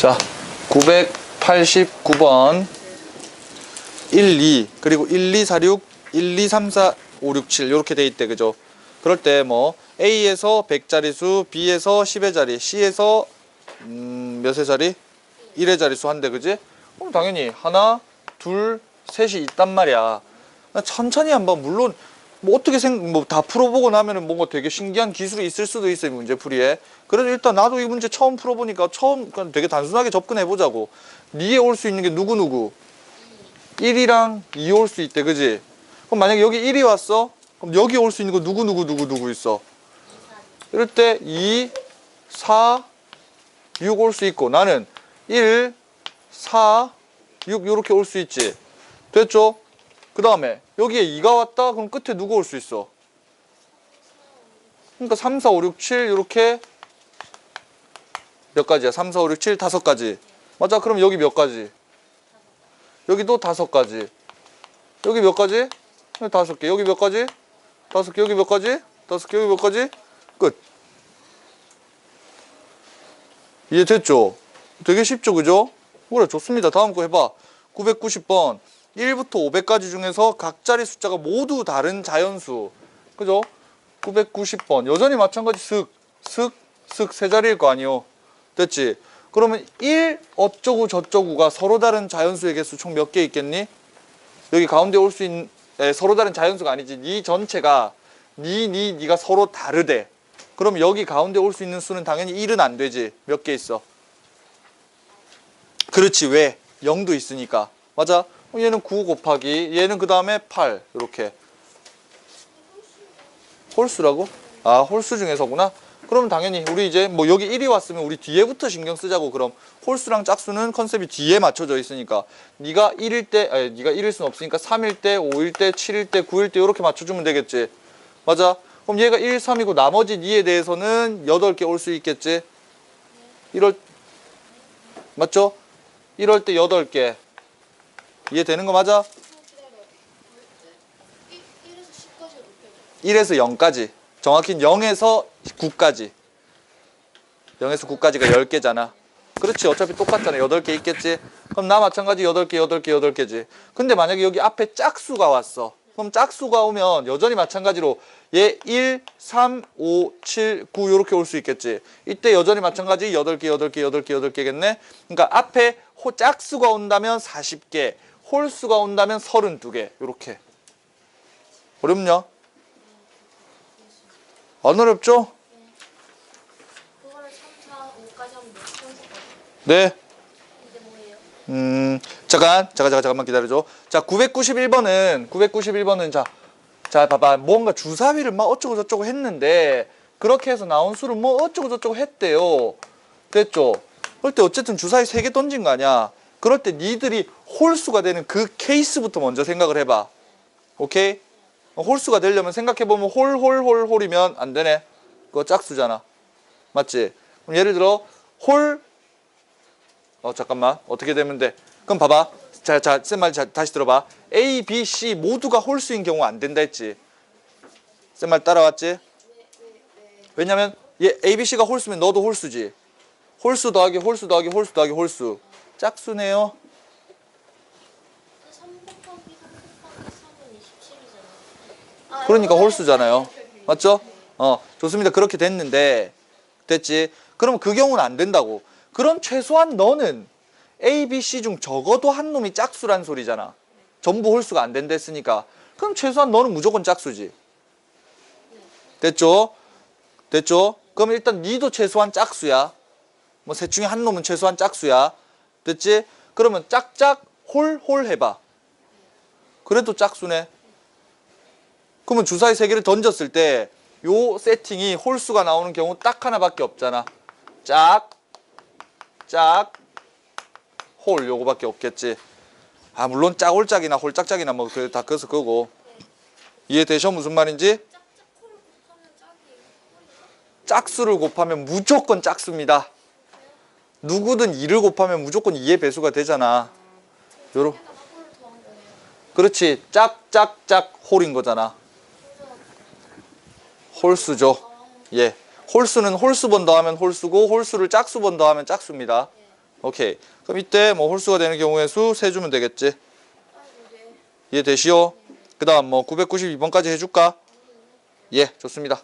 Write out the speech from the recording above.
자, 989번 1, 2 그리고 1, 2, 4, 6, 1, 2, 3, 4, 5, 6, 7 이렇게 돼 있대 그죠? 그럴 때 뭐 A에서 100자리 수, B에서 10의 자리, C에서 음, 몇의 자리? 1의 자리 수 한대 그지? 그럼 당연히 하나, 둘, 셋이 있단 말이야. 천천히 한번 물론 뭐 어떻게 생 뭐 다 풀어보고 나면은 뭔가 되게 신기한 기술이 있을 수도 있어요 문제 풀이에. 그래도 일단 나도 이 문제 처음 풀어보니까 처음 그냥 되게 단순하게 접근해 보자고. 니에 올 수 있는 게 누구 누구? 1이랑 2 올 수 있대, 그지? 그럼 만약에 여기 1이 왔어? 그럼 여기 올 수 있는 거 누구 누구 누구 누구 있어? 이럴 때 2, 4, 6 올 수 있고 나는 1, 4, 6 이렇게 올 수 있지. 됐죠? 그 다음에 여기에 2가 왔다? 그럼 끝에 누구 올수 있어? 그러니까 3, 4, 5, 6, 7 이렇게 몇 가지야? 3, 4, 5, 6, 7 다섯 가지. 맞아? 그럼 여기 몇 가지? 여기도 다섯 가지. 여기 몇 가지? 다섯 개. 여기 몇 가지? 다섯 개. 여기 몇 가지? 다섯 개. 여기 몇 가지? 끝. 이해 됐죠? 되게 쉽죠, 그죠? 그래, 좋습니다. 다음 거 해봐. 990번. 1부터 500까지 중에서 각 자리 숫자가 모두 다른 자연수. 그죠? 990번. 여전히 마찬가지 슥, 슥, 슥 세 자리일 거 아니요. 됐지? 그러면 1 어쩌고 저쩌고가 서로 다른 자연수의 개수 총 몇 개 있겠니? 여기 가운데 올 수 있는 에, 서로 다른 자연수가 아니지. 니 전체가 니, 니, 니가 서로 다르대. 그럼 여기 가운데 올 수 있는 수는 당연히 1은 안 되지. 몇 개 있어? 그렇지. 왜? 0도 있으니까. 맞아? 어, 얘는 9 곱하기 얘는 그 다음에 8 이렇게 홀수라고? 아 홀수 중에서구나 그러면 당연히 우리 이제 뭐 여기 1이 왔으면 우리 뒤에부터 신경 쓰자고 그럼 홀수랑 짝수는 컨셉이 뒤에 맞춰져 있으니까 네가 1일 때 아니 네가 1일 수는 없으니까 3일 때 5일 때 7일 때 9일 때 이렇게 맞춰주면 되겠지 맞아? 그럼 얘가 1, 3이고 나머지 2에 대해서는 8개 올 수 있겠지 이럴 맞죠? 이럴 때 8개 이해되는 거 맞아? 1에서 0까지. 정확히 0에서 9까지. 0에서 9까지가 10개잖아. 그렇지. 어차피 똑같잖아. 8개 있겠지. 그럼 나 마찬가지 8개, 8개, 8개지. 근데 만약에 여기 앞에 짝수가 왔어. 그럼 짝수가 오면 여전히 마찬가지로 얘 1, 3, 5, 7, 9 이렇게 올 수 있겠지. 이때 여전히 마찬가지 8개, 8개, 8개, 8개겠네. 그러니까 앞에 호 짝수가 온다면 40개, 홀수가 온다면 32개. 이렇게. 어렵냐? 안 어렵죠? 그거를 3, 4, 5까지 하면 몇 편수까지? 네. 음, 잠깐, 잠깐, 잠깐, 잠깐만 기다려줘. 자, 991번은, 991번은 자, 자, 봐봐. 뭔가 주사위를 막 어쩌고 저쩌고 했는데, 그렇게 해서 나온 수를 뭐 어쩌고 저쩌고 했대요. 됐죠? 그럴 때 어쨌든 주사위 3개 던진 거 아니야. 그럴 때 니들이 홀수가 되는 그 케이스부터 먼저 생각을 해봐. 오케이? 홀수가 되려면 생각해보면 홀, 홀, 홀, 홀이면 안 되네. 그거 짝수잖아. 맞지? 그럼 예를 들어, 홀, 어, 잠깐만. 어떻게 되면 돼? 그럼 봐봐. 자, 자, 쌤말 다시 들어봐. A, B, C 모두가 홀수인 경우 안 된다 했지? 쌤말 따라왔지? 왜냐면 얘 A, B, C가 홀수면 너도 홀수지. 홀수 더하기 홀수 더하기 홀수 더하기 홀수. 짝수네요. 3 곱하기 3 곱하기 3은 27이잖아요. 그러니까 홀수잖아요. 맞죠? 어, 좋습니다. 그렇게 됐는데 됐지? 그럼 그 경우는 안 된다고. 그럼 최소한 너는 A, B, C 중 적어도 한 놈이 짝수란 소리잖아. 전부 홀수가 안 된다 했으니까. 그럼 최소한 너는 무조건 짝수지. 됐죠? 됐죠? 그럼 일단 니도 최소한 짝수야. 뭐 셋 중에 한 놈은 최소한 짝수야. 됐지? 그러면 짝짝 홀홀 해봐. 그래도 짝수네. 그러면 주사위 세 개를 던졌을 때 요 세팅이 홀수가 나오는 경우 딱 하나밖에 없잖아. 짝, 짝, 홀 요거밖에 없겠지. 아 물론 짝홀짝이나 홀짝짝이나 뭐그다 그래서 그거고 이해되셔 무슨 말인지? 짝수를 곱하면 무조건 짝수입니다. 누구든 2를 곱하면 무조건 2의 배수가 되잖아. 거예요. 그렇지 짝짝짝 홀인 거잖아. 홀수죠. 예. 홀수는 홀수번 더하면 홀수고 홀수를 짝수번 더하면 짝수입니다. 오케이. 그럼 이때 뭐 홀수가 되는 경우의 수 세주면 되겠지. 이해되시오? 그 다음 뭐 992번까지 해줄까? 예, 좋습니다.